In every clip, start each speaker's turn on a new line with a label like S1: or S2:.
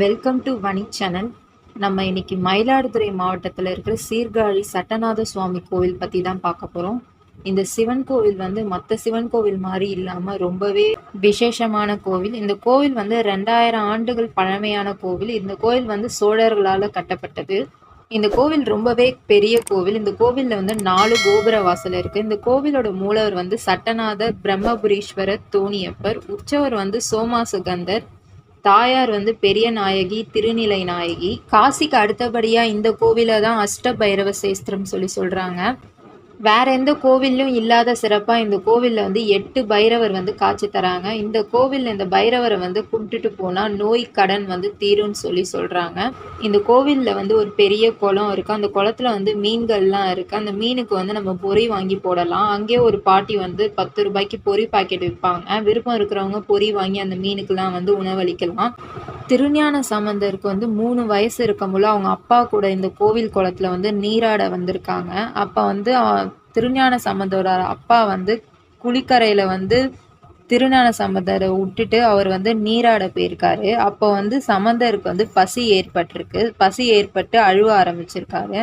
S1: Welcome to வணி channel நம்ம இன்னைக்கு மயிலாடுதுறை மாவட்டத்தில் இருக்கிற சீர்காழி சட்டநாத சுவாமி கோவில் பற்றி தான் பார்க்க போகிறோம் இந்த சிவன் கோவில் வந்து மற்ற சிவன் கோவில் மாதிரி இல்லாமல் ரொம்பவே விசேஷமான கோவில். இந்த கோவில் வந்து ரெண்டாயிரம் ஆண்டுகள் பழமையான கோவில். இந்த கோவில் வந்து சோழர்களால் கட்டப்பட்டது. இந்த கோவில் ரொம்பவே பெரிய கோவில். இந்த கோவிலில் வந்து நாலு கோபுர வாசல் இருக்கு. இந்த கோவிலோட மூலவர் வந்து சட்டநாதர் பிரம்மபுரீஸ்வரர் தோணியப்பர். உற்சவர் வந்து சோமாசுகந்தர் தாயார் வந்து பெரிய நாயகி திருநிலை நாயகி. காசிக்கு அடுத்தபடியாக இந்த கோவில தான் அஷ்ட பைரவ சேஸ்திரம் சொல்லி சொல்கிறாங்க வேற எந்த கோவிலும் இல்லாத சிறப்பா இந்த கோவில்ல வந்து எட்டு பைரவர் வந்து காட்சி தராங்க. இந்த கோவிலில் இந்த பைரவரை வந்து கும்பிட்டுட்டு போனா நோய் கடன் வந்து தீரும்னு சொல்லி சொல்றாங்க. இந்த கோவில்ல வந்து ஒரு பெரிய குளம் இருக்கு. அந்த குளத்துல வந்து மீன்கள்லாம் இருக்கு. அந்த மீனுக்கு வந்து நம்ம பொறி வாங்கி போடலாம். அங்கேயே ஒரு பாட்டி வந்து பத்து ரூபாய்க்கு பொறி பாக்கெட் விற்பாங்க விருப்பம் இருக்கிறவங்க பொறி வாங்கி அந்த மீனுக்கெல்லாம் வந்து உணவளிக்கலாம். திருஞான சம்பந்தருக்கு வந்து மூணு வயசு இருக்கும்போது அவங்க அப்பா கூட இந்த கோவில் குளத்துல வந்து நீராட வந்திருக்காங்க. அப்ப வந்து திருஞான சம்பந்தரோட அப்பா வந்து குளிக்கரையில் வந்து திருஞான சம்பந்தரை விட்டுட்டு அவர் வந்து நீராட போயிருக்காரு. அப்போ வந்து சம்பந்தருக்கு வந்து பசி ஏற்பட்டிருக்கு. பசி ஏற்பட்டு அழுவ ஆரம்பிச்சிருக்காரு.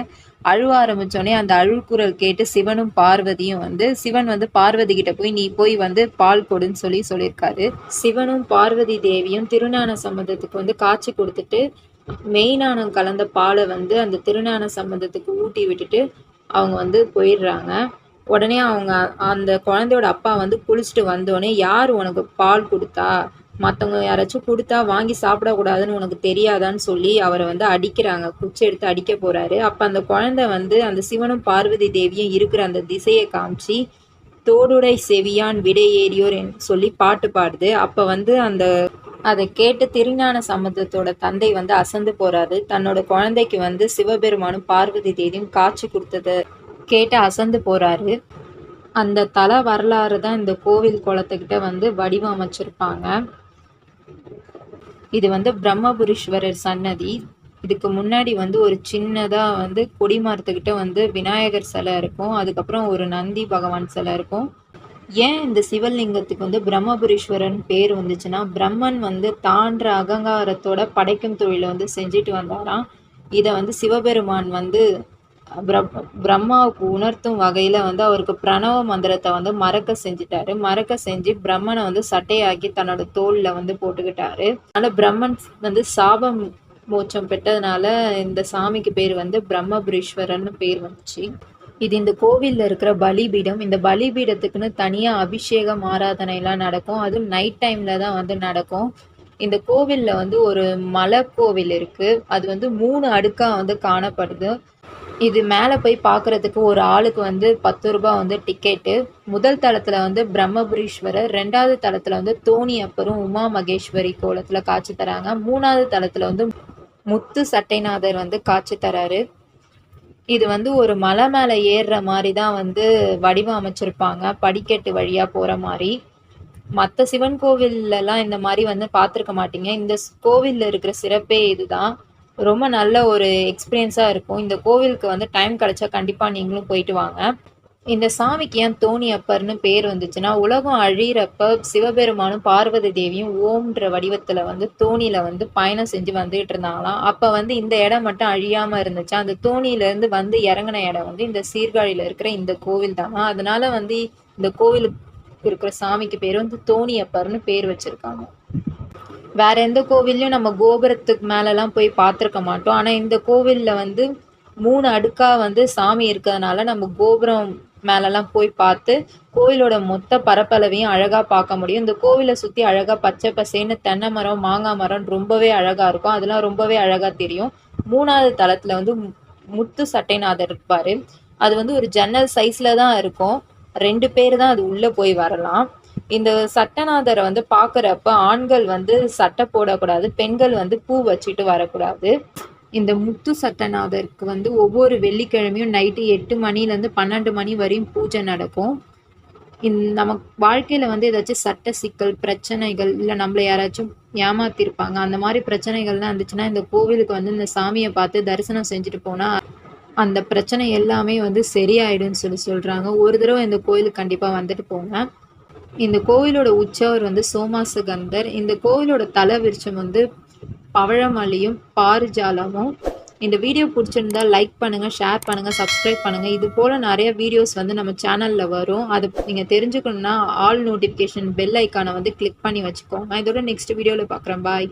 S1: அழுவ ஆரம்பிச்சோடனே அந்த அழுக்குரல் கேட்டு சிவனும் பார்வதியும் வந்து சிவன் வந்து பார்வதி கிட்ட போய் நீ போய் வந்து பால் கொடுன்னு சொல்லி சொல்லியிருக்காரு. சிவனும் பார்வதி தேவியும் திருஞான சம்பந்தத்துக்கு வந்து காட்சி கொடுத்துட்டு மெய்நாணம் கலந்த பாலை வந்து அந்த திருஞான சம்பந்தத்துக்கு ஊட்டி விட்டுட்டு அவங்க வந்து போயிடுறாங்க. உடனே அவங்க அந்த குழந்தையோட அப்பா வந்து குளிச்சுட்டு வந்தோடனே யார் உனக்கு பால் கொடுத்தா? மற்றவங்க யாராச்சும் கொடுத்தா வாங்கி சாப்பிடக்கூடாதுன்னு உனக்கு தெரியாதான்னு சொல்லி அவரை வந்து அடிக்கிறாங்க. குச்சி எடுத்து அடிக்க போறாரு. அப்போ அந்த குழந்தை வந்து அந்த சிவனும் பார்வதி தேவியும் இருக்கிற அந்த திசையை காமிச்சு தோடுடை செவியான் விடை ஏறியோர் சொல்லி பாட்டு பாடுது. அப்போ வந்து அந்த அதை கேட்டு திருஞான சம்பந்தத்தோட தந்தை வந்து அசந்து போறாரு. தன்னோட குழந்தைக்கு வந்து சிவபெருமானும் பார்வதி தேவியும் காட்சி கொடுத்தது. கேட்டு அசந்து போகிறாரு அந்த தல வரலாறு தான் இந்த கோவில் குளத்துக்கிட்ட வந்து வடிவமைச்சிருப்பாங்க. இது வந்து பிரம்மபுரீஸ்வரர் சன்னதி. இதுக்கு முன்னாடி வந்து ஒரு சின்னதாக வந்து கொடிமரத்துக்கிட்ட வந்து விநாயகர் சிலை இருக்கும். அதுக்கப்புறம் ஒரு நந்தி பகவான் சிலை இருக்கும். ஏன் இந்த சிவலிங்கத்துக்கு வந்து பிரம்மபுரீஸ்வரன் பேர் வந்துச்சுன்னா பிரம்மன் வந்து தான்ற அகங்காரத்தோட படைக்கும் தொழிலை வந்து செஞ்சுட்டு வந்தாராம். இதை வந்து சிவபெருமான் வந்து பிரம்மாவுக்கு உணர்த்தும் வகையில வந்து அவருக்கு பிரணவ மந்திரத்தை வந்து மறக்க செஞ்சுட்டாரு. மறக்க செஞ்சு பிரம்மனை வந்து சட்டையாக்கி தன்னோட தோல்ல வந்து போட்டுக்கிட்டாரு. அதனால பிரம்மன் வந்து சாபம் மோட்சம் பெற்றதுனால இந்த சாமிக்கு பேர் வந்து பிரம்மபுரீஸ்வரர்னு பேர் வந்துச்சு. இது இந்த கோவில்ல இருக்கிற பலிபீடம். இந்த பலிபீடத்துக்குன்னு தனியா அபிஷேகம் ஆராதனை எல்லாம் நடக்கும். அதுவும் நைட் டைம்ல தான் வந்து நடக்கும். இந்த கோவில்ல வந்து ஒரு மலை கோவில் இருக்கு. அது வந்து மூணு அடுக்கா வந்து காணப்படுது. இது மேலே போய் பார்க்குறதுக்கு ஒரு ஆளுக்கு வந்து பத்து ரூபாய் வந்து டிக்கெட்டு முதல் தளத்தில் வந்து பிரம்மபுரீஸ்வரர் ரெண்டாவது தளத்தில் வந்து தோணி அப்பரும் உமா மகேஸ்வரி கோலத்தில் காட்சி தராங்க. மூணாவது தளத்தில் வந்து முத்து சட்டைநாதர் வந்து காட்சி தராரு. இது வந்து ஒரு மலை மேலே ஏறுற மாதிரி தான் வந்து வடிவமைச்சிருப்பாங்க படிக்கட்டு வழியாக போகிற மாதிரி. மற்ற சிவன் கோவில்லலாம் இந்த மாதிரி வந்து பார்த்துருக்க மாட்டீங்க. இந்த கோவிலில் இருக்கிற சிறப்பே இதுதான். ரொம்ப நல்ல ஒரு எக்ஸ்பீரியன்ஸாக இருக்கும். இந்த கோவிலுக்கு வந்து டைம் கிடைச்சா கண்டிப்பாக நீங்களும் போயிட்டு வாங்க. இந்த சாமிக்கு ஏன் தோணி அப்பர்னு பேர் வந்துச்சுன்னா உலகம் அழியிறப்ப சிவபெருமானும் பார்வதி தேவியும் ஓம்ன்ற வடிவத்தில் வந்து தோணியில் வந்து பயணம் செஞ்சு வந்துகிட்டு இருந்தாங்களாம். அப்போ வந்து இந்த இடம் மட்டும் அழியாமல் இருந்துச்சு? அந்த தோணியிலேருந்து வந்து இறங்கின இடம் வந்து இந்த சீர்காழியில் இருக்கிற இந்த கோவில் தான். அதனால வந்து இந்த கோவிலுக்கு இருக்கிற சாமிக்கு பேர் வந்து தோணி அப்பர்னு பேர் வச்சுருக்காங்க. வேறு எந்த கோவில்லையும் நம்ம கோபுரத்துக்கு மேலெலாம் போய் பார்த்துருக்க மாட்டோம். ஆனால் இந்த கோவிலில் வந்து மூணு அடுக்காக வந்து சாமி இருக்கிறதுனால நம்ம கோபுரம் மேலெல்லாம் போய் பார்த்து கோவிலோட மொத்த பரப்பளவையும் அழகாக பார்க்க முடியும். இந்த கோவிலை சுற்றி அழகாக பச்சை பசேன்னு தென்னை மரம் மாங்காய் மரம் ரொம்பவே அழகாக இருக்கும். அதெல்லாம் ரொம்பவே அழகாக தெரியும். மூணாவது தளத்தில் வந்து முத்து சட்டைநாதர் இருப்பார். அது வந்து ஒரு ஜன்னல் சைஸில் தான் இருக்கும். ரெண்டு பேர் தான் அது உள்ளே போய் வரலாம். இந்த சட்டநாதரை வந்து பார்க்குறப்ப ஆண்கள் வந்து சட்டை போடக்கூடாது பெண்கள் வந்து பூ வச்சுட்டு வரக்கூடாது. இந்த முத்து சட்டநாதருக்கு வந்து ஒவ்வொரு வெள்ளிக்கிழமையும் நைட்டு எட்டு மணிலேருந்து பன்னெண்டு மணி வரையும் பூஜை நடக்கும். இந் நம்ம வாழ்க்கையில் வந்து ஏதாச்சும் சட்ட சிக்கல் பிரச்சனைகள் இல்லை நம்மளை யாராச்சும் ஏமாத்திருப்பாங்க அந்த மாதிரி பிரச்சனைகள்லாம் இருந்துச்சுன்னா இந்த கோவிலுக்கு வந்து இந்த சாமியை பார்த்து தரிசனம் செஞ்சுட்டு போனால் அந்த பிரச்சனை எல்லாமே வந்து சரியாயிடும்னு சொல்லி சொல்கிறாங்க ஒரு தடவை இந்த கோயிலுக்கு கண்டிப்பாக வந்துட்டு போங்க. இந்த கோவிலோட உற்சவர் வந்து சோமாசகந்தர். இந்த கோவிலோட தலை விருட்சம் வந்து பவழமல்லியும் பாரிஜாலமும். இந்த வீடியோ பிடிச்சிருந்தா லைக் பண்ணுங்கள் ஷேர் பண்ணுங்கள் சப்ஸ்கிரைப் பண்ணுங்கள் இது போல் நிறைய வீடியோஸ் வந்து நம்ம சேனலில் வரும். அதை நீங்கள் தெரிஞ்சுக்கணுன்னா ஆல் நோட்டிஃபிகேஷன் பெல் ஐக்கானை வந்து கிளிக் பண்ணி வச்சுக்கோங்க. இதோட நெக்ஸ்ட் வீடியோவில் பார்க்குறேன் பாய்